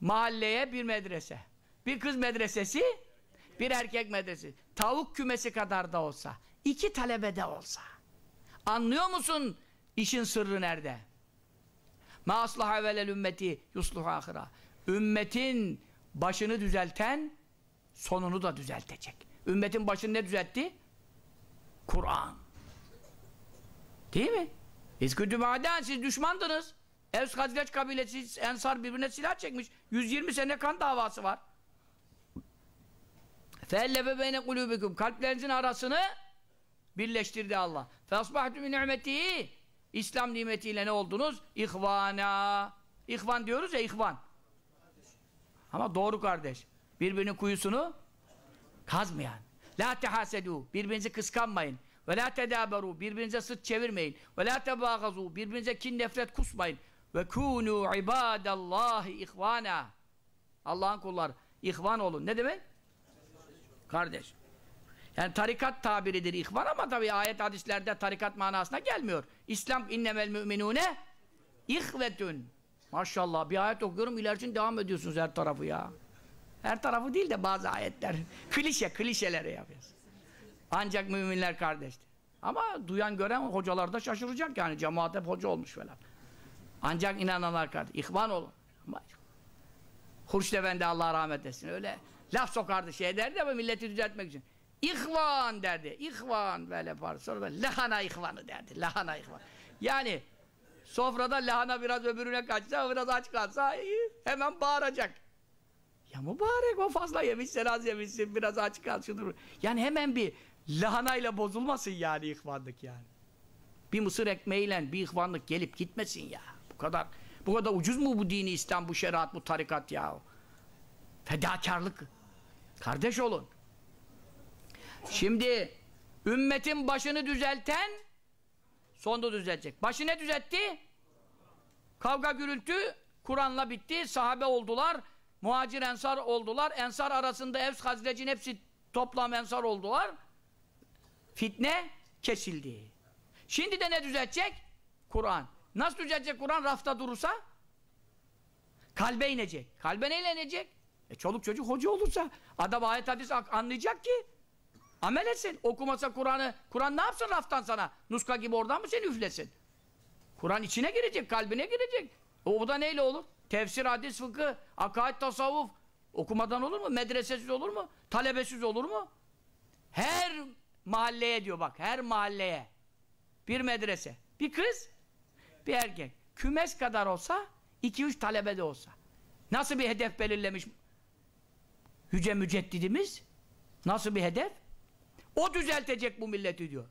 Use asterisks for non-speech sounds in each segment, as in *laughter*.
mahalleye bir medrese. Bir kız medresesi, bir erkek medresesi. Tavuk kümesi kadar da olsa, iki talebede olsa. Anlıyor musun işin sırrı nerede? Ma aslaha velel ümmeti yusluhu ahira. Ümmetin başını düzelten sonunu da düzeltecek. Ümmetin başını ne düzeltti? Kur'an. Değil mi? İskütü maden siz düşmandınız. Evs Hazreç kabilesi Ensar birbirine silah çekmiş. 120 sene kan davası var. Feellefe beyne kulübüküm. Kalplerinizin arasını birleştirdi Allah. Fesbahtu min nimetihi. İslam nimetiyle ne oldunuz? İhvana. İhvan diyoruz ya ihvan. Ama doğru kardeş. Birbirinin kuyusunu kazmayan. La tehasedu. Birbirinizi kıskanmayın. Ve la tedaberu. Birbirinize sırt çevirmeyin. Ve la tebagazu. Birbirinize kin nefret kusmayın. Ve kûnû ibâdallâhi ihvâna. Allah'ın kulları. İhvan olun. Ne demek? Kardeş. Yani tarikat tabiridir ihvan ama tabii ayet hadislerde tarikat manasına gelmiyor. İslam innemel müminune ihvetün. Maşallah bir ayet okuyorum ilericin devam ediyorsunuz her tarafı ya. Her tarafı değil de bazı ayetler. *laughs* Klişe, klişeleri yapıyoruz. Ancak müminler kardeştir. Ama duyan gören hocalar da şaşıracak yani. Cemaat hep hoca olmuş falan. Ancak inananlar kardeş. İhvan olun. Hurşit Efendi Allah rahmet etsin. Öyle laf sokardı şey derdi ama milleti düzeltmek için. İhvan derdi. İhvan böyle yapar. Sonra böyle lahana ihvanı derdi. Lahana ihvan. Yani sofrada lahana biraz öbürüne kaçsa, biraz aç kalsa hemen bağıracak. Ya mübarek o fazla yemişsin, az yemişsin, biraz aç kal şudur. Yani hemen bir lahanayla bozulmasın yani ihvanlık yani. Bir mısır ekmeğiyle bir ihvanlık gelip gitmesin ya. Bu kadar bu kadar ucuz mu bu dini İslam, bu şeriat, bu tarikat ya? Fedakarlık. Kardeş olun. Şimdi ümmetin başını düzelten sonunda düzelecek. Başı ne düzeltti? Kavga gürültü Kur'an'la bitti. Sahabe oldular. Muhacir ensar oldular. Ensar arasında Evs Hazrec'in hepsi toplam ensar oldular. Fitne kesildi. Şimdi de ne düzelecek? Kur'an. Nasıl düzelecek Kur'an? Rafta durursa kalbe inecek. Kalbe neyle inecek? E çoluk çocuk hoca olursa adam ayet hadis anlayacak ki amel etsin. Okumasa Kur'an'ı Kur'an ne yapsın raftan sana? Nuska gibi oradan mı seni üflesin? Kur'an içine girecek, kalbine girecek. O, o da neyle olur? Tefsir, hadis, fıkıh, akaid, tasavvuf. Okumadan olur mu? Medresesiz olur mu? Talebesiz olur mu? Her mahalleye diyor bak, her mahalleye bir medrese, bir kız, bir erkek. Kümes kadar olsa, iki üç talebe de olsa. Nasıl bir hedef belirlemiş Yüce Müceddidimiz? Nasıl bir hedef? O düzeltecek bu milleti diyor.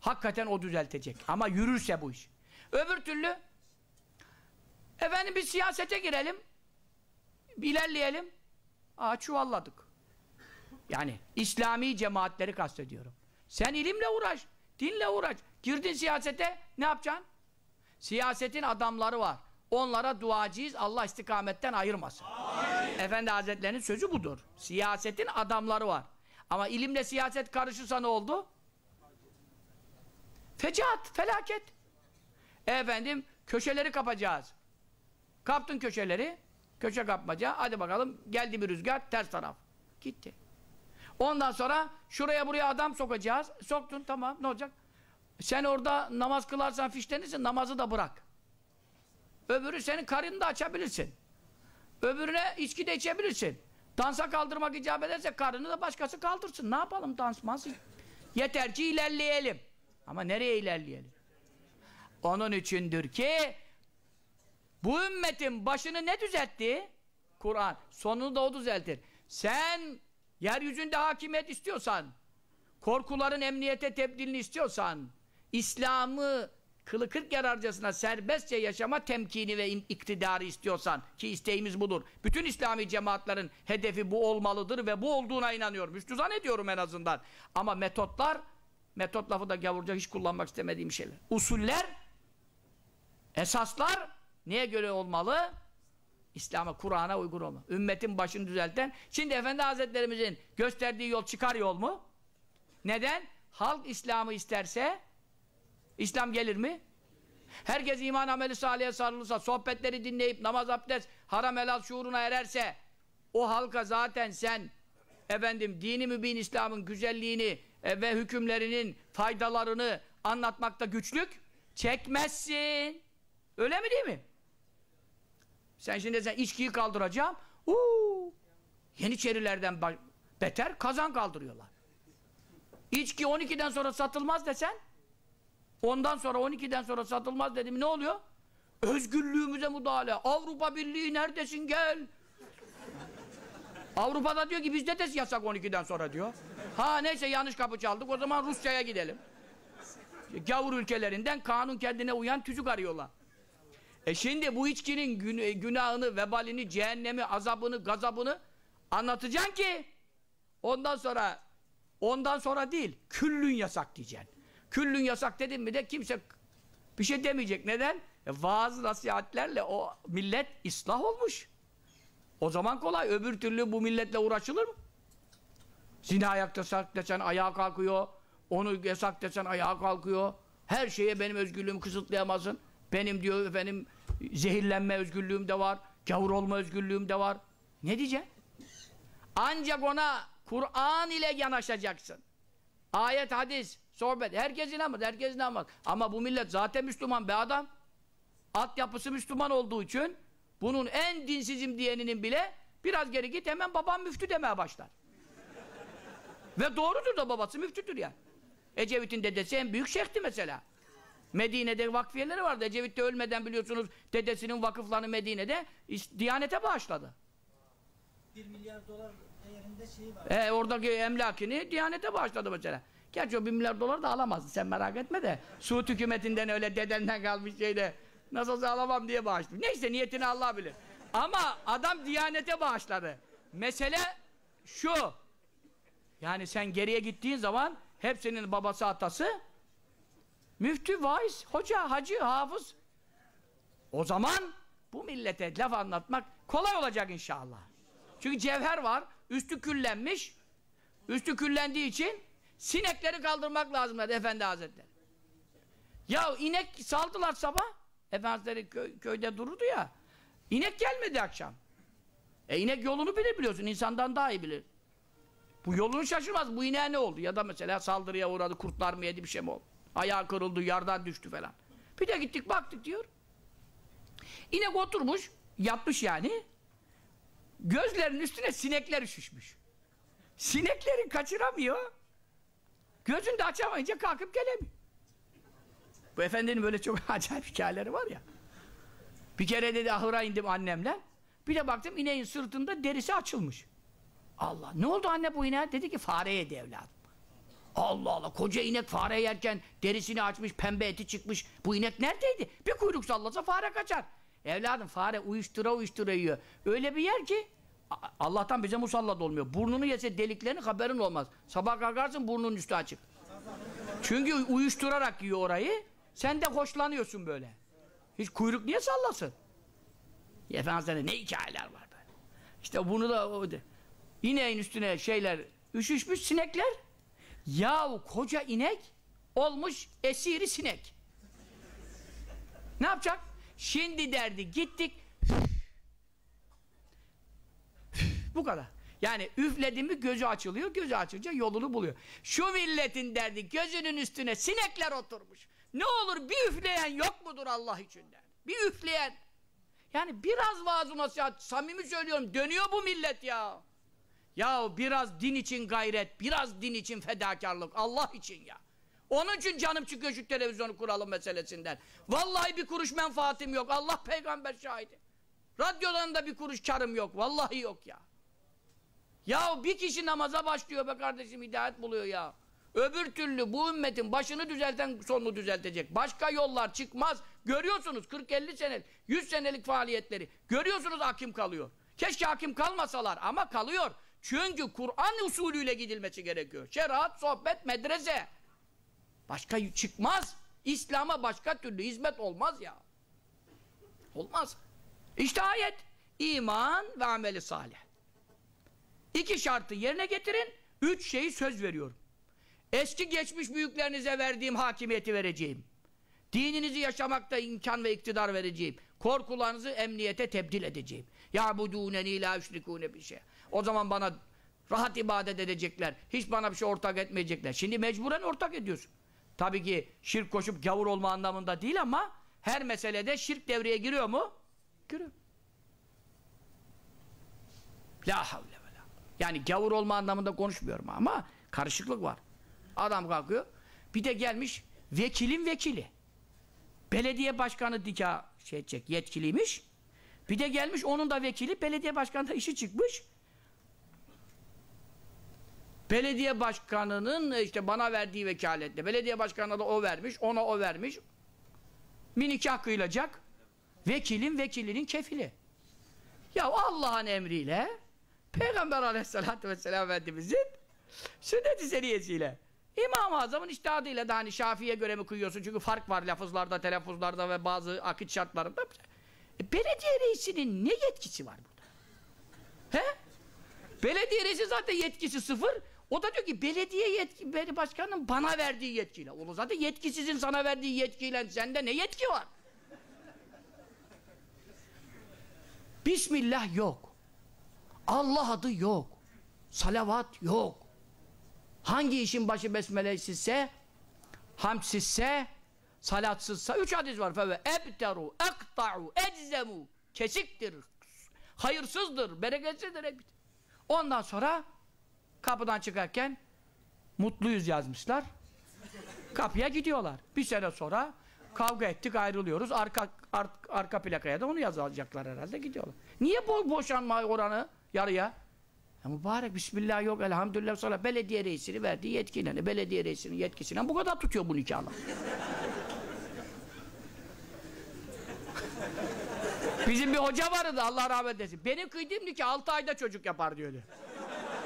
Hakikaten o düzeltecek. Ama yürürse bu iş. Öbür türlü efendim bir siyasete girelim ilerleyelim. Aa çuvalladık. Yani İslami cemaatleri kastediyorum. Sen ilimle uğraş, dinle uğraş. Girdin siyasete ne yapacaksın? Siyasetin adamları var. Onlara duacıyız. Allah istikametten ayırmasın. Amin. Efendi Hazretlerinin sözü budur. Siyasetin adamları var. Ama ilimle siyaset karışırsa ne oldu? Fecaat, felaket. Efendim, köşeleri kapacağız. Kaptın köşeleri, köşe kapmaca, hadi bakalım, geldi bir rüzgar, ters taraf. Gitti. Ondan sonra şuraya buraya adam sokacağız. Soktun, tamam, ne olacak? Sen orada namaz kılarsan fişlenirsin, namazı da bırak. Öbürü senin karını da açabilirsin. Öbürüne içki de içebilirsin. Dansa kaldırmak icap ederse karını da başkası kaldırsın. Ne yapalım dansmaz? Yeter ki ilerleyelim. Ama nereye ilerleyelim? Onun içindir ki bu ümmetin başını ne düzeltti? Kur'an. Sonunu da o düzeltir. Sen yeryüzünde hakimiyet istiyorsan, korkuların emniyete tebdilini istiyorsan, İslam'ı kılı kırk yararcasına serbestçe yaşama temkini ve iktidarı istiyorsan ki isteğimiz budur. Bütün İslami cemaatlerin hedefi bu olmalıdır ve bu olduğuna inanıyorum. Müstüzan ediyorum en azından. Ama metotlar metot lafı da gavurca hiç kullanmak istemediğim şeyler. Usuller esaslar neye göre olmalı? İslam'a, Kur'an'a uygun olmalı. Ümmetin başını düzelten. Şimdi Efendi Hazretlerimizin gösterdiği yol çıkar yol mu? Neden? Halk İslam'ı isterse İslam gelir mi? Herkes iman ameli salih'e sarılırsa, sohbetleri dinleyip namaz abdest, haram helal şuuruna ererse o halka zaten sen efendim dini mübin İslam'ın güzelliğini e, ve hükümlerinin faydalarını anlatmakta güçlük çekmezsin. Öyle mi değil mi? Sen şimdi sen içkiyi kaldıracağım. Uuu! Yeniçerilerden beter kazan kaldırıyorlar. İçki 12'den sonra satılmaz desen ondan sonra 12'den sonra satılmaz dedim ne oluyor? Özgürlüğümüze müdahale. Avrupa Birliği neredesin gel. Avrupa'da diyor ki bizde de yasak 12'den sonra diyor. Ha neyse yanlış kapı çaldık o zaman Rusya'ya gidelim. Gavur ülkelerinden kanun kendine uyan tüzük arıyorlar. E şimdi bu içkinin gün günahını, vebalini, cehennemi, azabını, gazabını anlatacaksın ki ondan sonra ondan sonra değil, küllün yasak diyeceksin. Küllün yasak dedin mi de kimse bir şey demeyecek. Neden? E, vaaz nasihatlerle o millet ıslah olmuş. O zaman kolay. Öbür türlü bu milletle uğraşılır mı? Zina yasak desen ayağa kalkıyor. Onu yasak desen ayağa kalkıyor. Her şeye benim özgürlüğümü kısıtlayamazsın. Benim diyor efendim zehirlenme özgürlüğüm de var. Gavur olma özgürlüğüm de var. Ne diyeceksin? Ancak ona Kur'an ile yanaşacaksın. Ayet, hadis, sohbet. Herkes inanmaz, herkes inanmaz. Ama bu millet zaten Müslüman be adam. Altyapısı Müslüman olduğu için bunun en dinsizim diyeninin bile biraz geri git hemen babam müftü demeye başlar. Ve doğrudur da babası müftüdür yani. Ecevit'in dedesi en büyük şeyhti mesela. Medine'de vakfiyeleri vardı. Ecevit de ölmeden biliyorsunuz dedesinin vakıflarını Medine'de Diyanete bağışladı. 1 milyar dolar değerinde şeyi var. E, oradaki emlakini Diyanete bağışladı mesela. Gerçi o 1 milyar dolar da alamazdı sen merak etme de. Suud hükümetinden öyle dedenden kalmış şeyde nasıl alamam diye bağışladı. Neyse niyetini Allah bilir. Ama adam Diyanete bağışladı. Mesele şu. Yani sen geriye gittiğin zaman hepsinin babası atası müftü, vaiz, hoca, hacı, hafız. O zaman bu millete laf anlatmak kolay olacak inşallah. Çünkü cevher var, üstü küllenmiş. Üstü küllendiği için sinekleri kaldırmak lazım dedi Efendi Hazretleri. Ya inek saldılar sabah. Efendi Hazretleri köy, köyde dururdu ya. İnek gelmedi akşam. E inek yolunu bilir biliyorsun. insandan daha iyi bilir. Bu yolunu şaşırmaz. Bu ineğe ne oldu? Ya da mesela saldırıya uğradı, kurtlar mı yedi bir şey mi oldu? Ayağı kırıldı, yardan düştü falan. Bir de gittik baktık diyor. İnek oturmuş, yapmış yani. Gözlerinin üstüne sinekler üşüşmüş. Sinekleri kaçıramıyor. Gözünü de açamayınca kalkıp gelemiyor. Bu efendinin böyle çok *laughs* acayip hikayeleri var ya. Bir kere dedi ahıra indim annemle. Bir de baktım ineğin sırtında derisi açılmış. Allah ne oldu anne bu ineğe? Dedi ki fare yedi evladım. Allah Allah koca inek fare yerken derisini açmış pembe eti çıkmış. Bu inek neredeydi? Bir kuyruk sallasa fare kaçar. Evladım fare uyuştura uyuştura yiyor. Öyle bir yer ki Allah'tan bize musallat olmuyor. Burnunu yese deliklerini haberin olmaz. Sabah kalkarsın burnunun üstü açık. Çünkü uyuşturarak yiyor orayı. Sen de hoşlanıyorsun böyle. Hiç kuyruk niye sallasın? Efendimiz'de ne hikayeler var böyle. İşte bunu da o de. Üstüne şeyler üşüşmüş sinekler. Yahu koca inek olmuş esiri sinek. Ne yapacak? Şimdi derdi gittik. Bu kadar. Yani üfledi mi gözü açılıyor, gözü açınca yolunu buluyor. Şu milletin derdi gözünün üstüne sinekler oturmuş. Ne olur bir üfleyen yok mudur Allah için der. Bir üfleyen. Yani biraz vaaz nasihat, samimi söylüyorum dönüyor bu millet ya. Ya biraz din için gayret, biraz din için fedakarlık, Allah için ya. Onun için canım çıkıyor şu televizyonu kuralım meselesinden. Vallahi bir kuruş menfaatim yok, Allah peygamber şahidi. Radyodan da bir kuruş karım yok, vallahi yok ya. Ya bir kişi namaza başlıyor be kardeşim, hidayet buluyor ya. Öbür türlü bu ümmetin başını düzelten sonunu düzeltecek. Başka yollar çıkmaz. Görüyorsunuz 40-50 senelik, 100 senelik faaliyetleri. Görüyorsunuz hakim kalıyor. Keşke hakim kalmasalar ama kalıyor. Çünkü Kur'an usulüyle gidilmesi gerekiyor. Şeriat, sohbet, medrese. Başka çıkmaz. İslam'a başka türlü hizmet olmaz ya. Olmaz. İşte ayet. İman ve ameli salih. İki şartı yerine getirin. Üç şeyi söz veriyorum. Eski geçmiş büyüklerinize verdiğim hakimiyeti vereceğim. Dininizi yaşamakta imkan ve iktidar vereceğim. Korkularınızı emniyete tebdil edeceğim. Ya bu duneni la üşrikûne bir şey. O zaman bana rahat ibadet edecekler. Hiç bana bir şey ortak etmeyecekler. Şimdi mecburen ortak ediyorsun. Tabii ki şirk koşup gavur olma anlamında değil ama her meselede şirk devreye giriyor mu? Giriyor. La havle ve la. Yani gavur olma anlamında konuşmuyorum ama karışıklık var. Adam kalkıyor. Bir de gelmiş vekilin vekili. Belediye başkanı nikah şey edecek, yetkiliymiş. Bir de gelmiş onun da vekili belediye başkanı da işi çıkmış. Belediye başkanının işte bana verdiği vekaletle belediye başkanına da o vermiş, ona o vermiş. Bir nikah kıyılacak. Vekilin vekilinin kefili. Ya Allah'ın emriyle Peygamber aleyhissalatü vesselam Efendimizin sünnet-i seniyesiyle İmam-ı Azam'ın iştihadıyla da hani Şafii'ye göre mi kıyıyorsun? Çünkü fark var lafızlarda, telaffuzlarda ve bazı akit şartlarında. E, belediye reisinin ne yetkisi var burada? He? Belediye reisi zaten yetkisi sıfır. O da diyor ki belediye yetki, belediye başkanının bana verdiği yetkiyle. Oğlum zaten yetkisizin sana verdiği yetkiyle sende ne yetki var? Bismillah yok. Allah adı yok. Salavat yok. Hangi işin başı besmelesizse, hamsizse, salatsızsa, üç hadis var. Feve ebteru, ekta'u, eczemu, kesiktir, hayırsızdır, bereketsizdir. Ondan sonra kapıdan çıkarken mutluyuz yazmışlar. Kapıya gidiyorlar. Bir sene sonra kavga ettik ayrılıyoruz. Arka ar, arka plakaya da onu yazacaklar herhalde gidiyorlar. Niye bo boşanma oranı yarıya? Ya mübarek bismillah yok elhamdülillah sonra belediye reisini verdiği yetkiyle belediye reisinin yetkisiyle bu kadar tutuyor bu nikahlar. Bizim bir hoca vardı Allah rahmet eylesin. Benim kıydığım nikah 6 ayda çocuk yapar diyordu.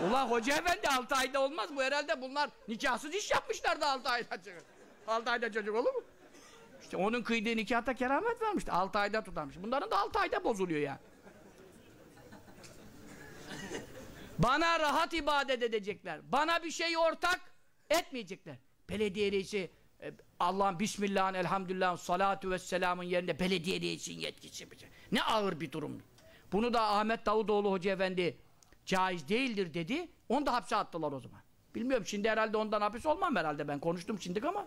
Ulan hoca efendi 6 ayda olmaz bu herhalde bunlar nikahsız iş yapmışlar da 6 ayda çocuk. 6 ayda çocuk olur mu? İşte onun kıydığı nikahta keramet vermişti. 6 ayda tutarmış. Bunların da 6 ayda bozuluyor yani. Bana rahat ibadet edecekler. Bana bir şey ortak etmeyecekler. Belediye reisi e, Allah'ın Bismillah'ın elhamdülillah'ın salatu ve selamın yerine belediye reisinin yetkisi. Ne ağır bir durum. Bunu da Ahmet Davutoğlu Hoca Efendi caiz değildir dedi. Onu da hapse attılar o zaman. Bilmiyorum şimdi herhalde ondan hapis olmam herhalde ben konuştum şimdi ama.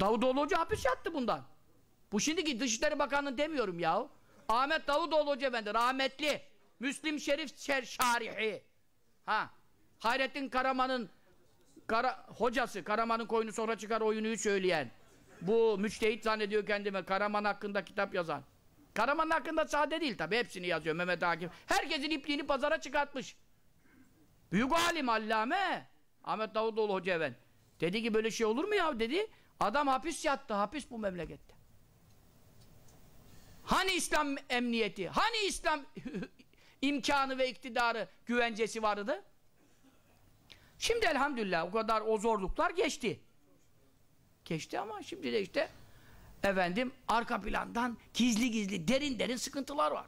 Davutoğlu Hoca hapis yattı bundan. Bu şimdiki Dışişleri Bakanı demiyorum yahu. Ahmet Davutoğlu Hoca Efendi rahmetli. Müslim Şerif şer şarihi. Ha. Hayrettin Karaman'ın Kara, hocası, Karaman'ın koyunu sonra çıkar oyunu söyleyen. Bu müçtehit zannediyor kendime. Karaman hakkında kitap yazan. Karaman hakkında sade değil tabi. Hepsini yazıyor Mehmet Akif. Herkesin ipliğini pazara çıkartmış. Büyük alim, allame. Ahmet Davutoğlu Hoca Efendi. Dedi ki böyle şey olur mu ya dedi. Adam hapis yattı. Hapis bu memlekette. Hani İslam emniyeti? Hani İslam *laughs* imkanı ve iktidarı, güvencesi vardı? Şimdi elhamdülillah o kadar o zorluklar geçti. Geçti ama şimdi de işte efendim arka plandan gizli gizli derin derin sıkıntılar var.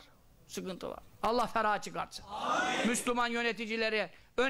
Sıkıntılar. Allah ferah çıkartsın. Amin. Müslüman yöneticileri